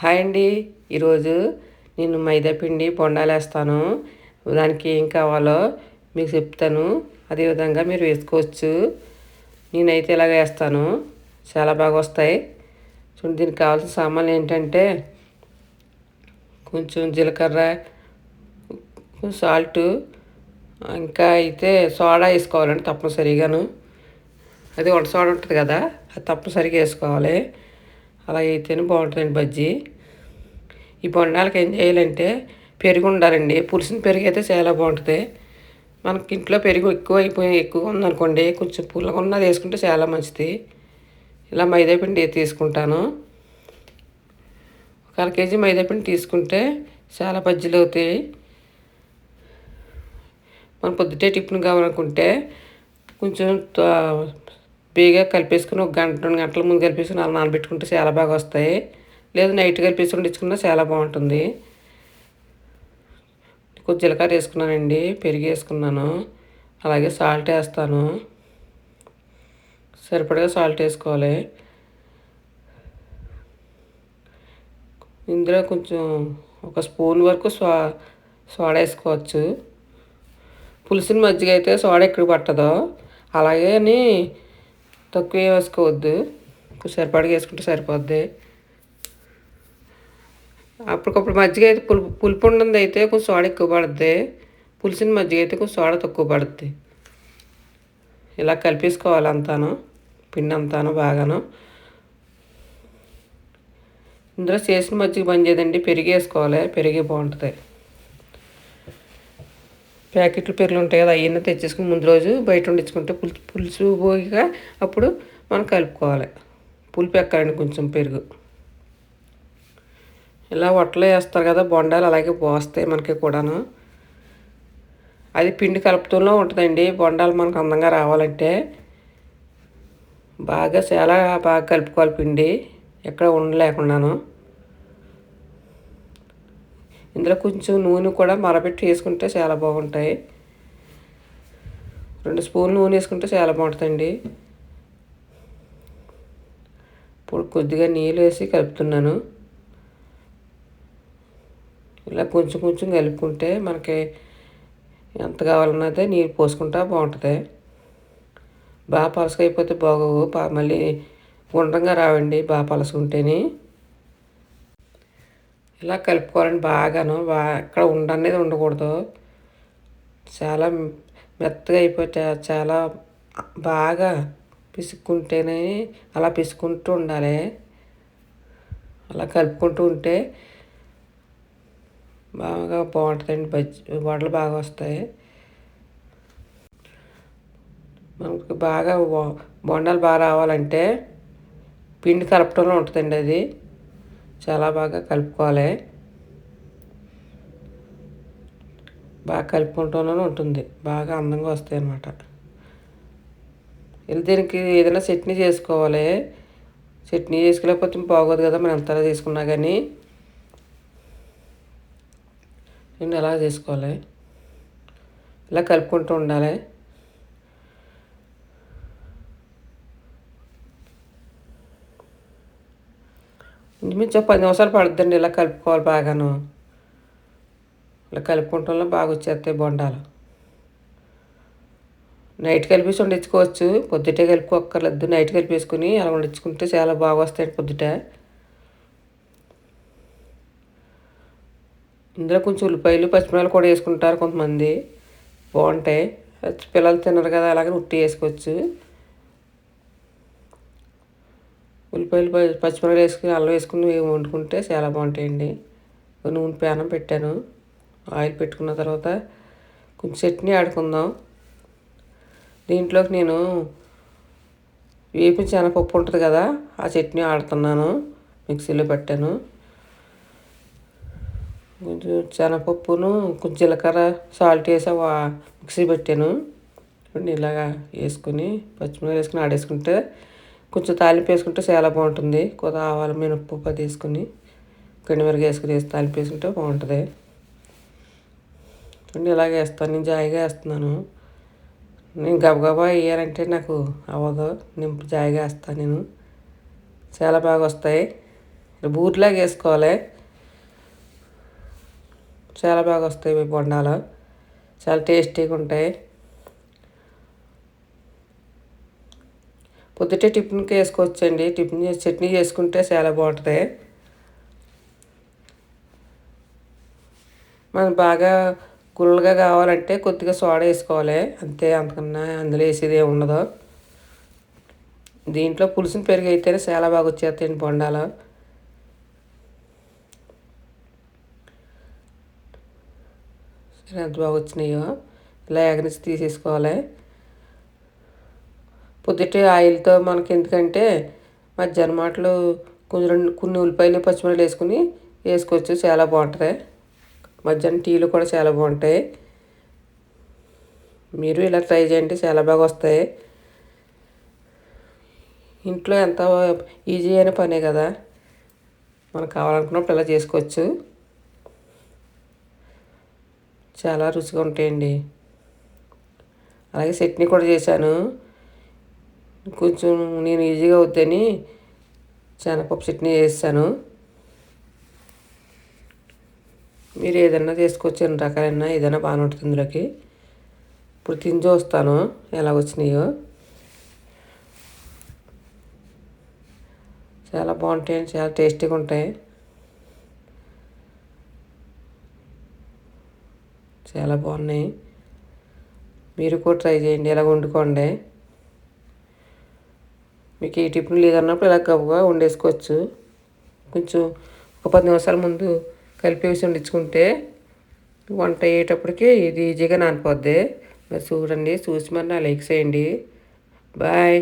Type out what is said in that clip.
Hi అండి. ఈరోజు నేను మైదాపిండి పొండాలేస్తాను. బొండాలు వేస్తాను దానికి ఏం కావాలో మీకు చెప్తాను. అదేవిధంగా మీరు వేసుకోవచ్చు. నేనైతే ఇలాగ వేస్తాను. చాలా బాగా వస్తాయి. చూడండి దీనికి కావాల్సిన సామాన్లు ఏంటంటే కొంచెం జీలకర్ర సాల్ట్ ఇంకా అయితే సోడా వేసుకోవాలండి తప్పనిసరిగాను. అది వంట సోడా ఉంటుంది కదా అది తప్పనిసరిగా వేసుకోవాలి. అలా అయితేనే బాగుంటుందండి బజ్జీ. ఈ బొండాలకి ఏం చేయాలంటే పెరుగు ఉండాలండి. పులిసిన పెరుగు అయితే చాలా బాగుంటుంది. మనకి ఇంట్లో పెరుగు ఎక్కువ అయిపోయి ఎక్కువ ఉందనుకోండి కొంచెం పుల్లగా ఉన్నది వేసుకుంటే చాలా మంచిది. ఇలా మైదా పిండి తీసుకుంటాను. ఒక అర కేజీ మైదా పిండి తీసుకుంటే చాలా బజ్జీలు అవుతాయి. మనం పొద్దుటే టిఫిన్ కావాలనుకుంటే కొంచెం బేగా కలిపేసుకుని ఒక గంట రెండు గంటల ముందు కలిపేసుకుని అలా నానబెట్టుకుంటే చాలా బాగా వస్తాయి. లేదా నైట్ కలిపేసుకుని ఇచ్చుకున్నా చాలా బాగుంటుంది. కొంచెం జీలకర్ర వేసుకున్నానండి పెరిగి వేసుకున్నాను. అలాగే సాల్ట్ వేస్తాను. సరిపడగా సాల్ట్ వేసుకోవాలి. ఇందులో కొంచెం ఒక స్పూన్ వరకు సో సోడా వేసుకోవచ్చు. పులుసుని మజ్జిగ అయితే సోడా ఎక్కువ పట్టదు. అలాగే అని తక్కువ వేసుకోవద్దు. సరిపడగా వేసుకుంటే సరిపోద్ది. అప్పటికప్పుడు మజ్జిగ అయితే పులుపు పులుపు ఉన్నది అయితే కొంచెం సోడా ఎక్కువ పడుద్ది. పులిసిన మజ్జిగ అయితే కొంచెం సోడా తక్కువ పడుద్ది. ఇలా కలిపేసుకోవాలి అంతాను పిండి అంతాను బాగాను. ఇందులో చేసిన మజ్జిగ పని చేయదండి పెరిగి వేసుకోవాలి పెరిగి బాగుంటుంది. ప్యాకెట్లు పెరుగులు ఉంటాయి కదా అవన్నీ తెచ్చేసుకుని ముందు రోజు బయట వండించుకుంటే పులుసు పులుసు పోయిగా అప్పుడు మనం కలుపుకోవాలి. పులుపు ఎక్కాలండి కొంచెం పెరుగు. ఇలా వట్టలు వేస్తారు కదా బొండాలు అలాగే పోస్తాయి మనకి కూడాను. అది పిండి కలుపుతూనే ఉంటుందండి. బొండాలు మనకు అందంగా రావాలంటే బాగా చాలా బాగా కలుపుకోవాలి పిండి. ఎక్కడ ఉండలేకుండాను. ఇందులో కొంచెం నూనె కూడా మరబెట్టి వేసుకుంటే చాలా బాగుంటాయి. రెండు స్పూన్లు నూనె వేసుకుంటే చాలా బాగుంటుందండి. ఇప్పుడు కొద్దిగా నీళ్ళు వేసి కలుపుతున్నాను. ఇలా కొంచెం కొంచెం కలుపుకుంటే మనకి ఎంత కావాలన్నదే నీళ్ళు పోసుకుంటా బాగుంటుంది. బాగా పలసకైపోతే అయిపోతే బాగోవు. మళ్ళీ గుండ్రంగా రావండి బాగా పలసుకుంటేనే. ఇలా కలుపుకోవాలండి బాగాను. బాగా ఎక్కడ ఉండనేది ఉండకూడదు. చాలా మెత్తగా అయిపోతే చాలా బాగా పిసుక్కుంటేనే అలా పిసుకుంటూ ఉండాలి. అలా కలుపుకుంటూ ఉంటే బాగా బాగుంటుందండి. బజ్జి వడలు బాగా వస్తాయి. మనకు బాగా బొండాలు బాగా రావాలంటే పిండి కలపటంలో ఉంటుందండి అది. చాలా బాగా కలుపుకోవాలి. బాగా కలుపుకుంటూనే ఉంటుంది. బాగా అందంగా వస్తాయి అన్నమాట. దీనికి ఏదైనా చట్నీ చేసుకోవాలి. చట్నీ చేసుకోలేకపోతే బాగోదు కదా మనం ఎంత తీసుకున్నా కానీ నేను ఎలా చేసుకోవాలి? ఇలా కలుపుకుంటూ ఉండాలి. ఇంచుమించు పది నిమిషాలు పడుతుందండి ఇలా కలుపుకోవాలి బాగాను. ఇలా కలుపుకుంటాం బాగా వచ్చేస్తాయి బొండాలు. నైట్ కలిపేసి వండించుకోవచ్చు. పొద్దుటే కలుపుకోక్కర్లేదు. నైట్ కలిపేసుకుని అలా వండించుకుంటే చాలా బాగా వస్తాయి పొద్దుట. ఇందులో కొంచెం ఉల్లిపాయలు పచ్చిమిరపకాయలు కూడా వేసుకుంటారు కొంతమంది. బాగుంటాయి. పిల్లలు తినరు కదా అలాగే ఉట్టి వేసుకోవచ్చు. ఉల్లిపాయలు పచ్చిమిరపకాయలు వేసుకుని అల్లం వేసుకుని వండుకుంటే చాలా బాగుంటాయండి. నూనె ప్యానం పెట్టాను. ఆయిల్ పెట్టుకున్న తర్వాత కొంచెం చట్నీ ఆడుకుందాం. దీంట్లోకి నేను వేపిన శనగపప్పు ఉంటుంది కదా ఆ చట్నీ ఆడుతున్నాను. మిక్సీలో పెట్టాను. కొంచెం శనగపప్పును కొంచెం జీలకర్ర సాల్ట్ వేసి మిక్సీ పెట్టాను. ఇలాగా వేసుకుని పచ్చిమిరపకాయలు వేసుకుని ఆడేసుకుంటే కొంచెం తాలింపు వేసుకుంటే చాలా బాగుంటుంది. కొద్ది ఆవాల మినప్పు ఉప్పు వేసుకుని కండిమిరగ వేసుకుని వేసి తాలింపు వేసుకుంటే బాగుంటుంది. చూడండి ఇలాగే వేస్తాను. నేను జాయిగా వేస్తున్నాను. నేను గబగబా వేయాలంటే నాకు అవ్వదు. నింపు జాయిగా వేస్తాను నేను. చాలా బాగా వస్తాయి. బూట్లాగా వేసుకోవాలి. చాలా బాగా వస్తాయి మీ బొండాలు. చాలా టేస్టీగా ఉంటాయి. పొద్దుటే టిఫిన్కి వేసుకోవచ్చండి. టిఫిన్ చేసి చట్నీ చేసుకుంటే చాలా బాగుంటుంది. మనం బాగా గుల్లగా కావాలంటే కొద్దిగా సోడా వేసుకోవాలి. అంతే అంతకన్నా అందులో వేసేది ఉండదు. దీంట్లో పులుసుని పెరుగు అయితేనే చాలా బాగా వచ్చేస్తాయండి బొండాలు. ఎంత బాగా వచ్చినాయో. ఇలా ఎగనిచ్చి తీసేసుకోవాలి. పొద్దుటే ఆయిల్తో మనకి ఎందుకంటే మధ్యాహ్నం మాటలు కొన్ని రెండు కొన్ని ఉల్లిపాయలు పచ్చిమిరపకాయలు వేసుకుని వేసుకోవచ్చు. చాలా బాగుంటుంది. మధ్యాహ్నం టీలు కూడా చాలా బాగుంటాయి. మీరు ఇలా ట్రై చేయండి చాలా బాగా వస్తాయి. ఇంట్లో ఎంత ఈజీ అయిన పనే కదా. మనకు కావాలనుకున్నప్పుడు ఇలా చేసుకోవచ్చు. చాలా రుచిగా ఉంటాయండి. అలాగే చట్నీ కూడా చేశాను. కొంచెం నేను ఈజీగా వద్దని శనగపప్పు చట్నీ చేస్తాను. మీరు ఏదైనా చేసుకోవచ్చు ఎన్ని రకాలైనా ఏదైనా బాగానే ఉంటుంది ఇందులోకి. ఇప్పుడు తిని చూస్తాను ఎలా వచ్చినాయో. చాలా బాగుంటాయి చాలా టేస్టీగా ఉంటాయి. చాలా బాగున్నాయి. మీరు కూడా ట్రై చేయండి ఇలా వండుకోండి. మీకు ఈ టిఫిన్ లేదన్నప్పుడు ఇలా గబుగా వండేసుకోవచ్చు. కొంచెం ఒక పది నిమిషాల ముందు కలిపేసి వండించుకుంటే వంట అయ్యేటప్పటికి ఇది ఈజీగా నానిపోద్ది. మరి చూడండి చూసి మరి నా లైక్ చేయండి బాయ్.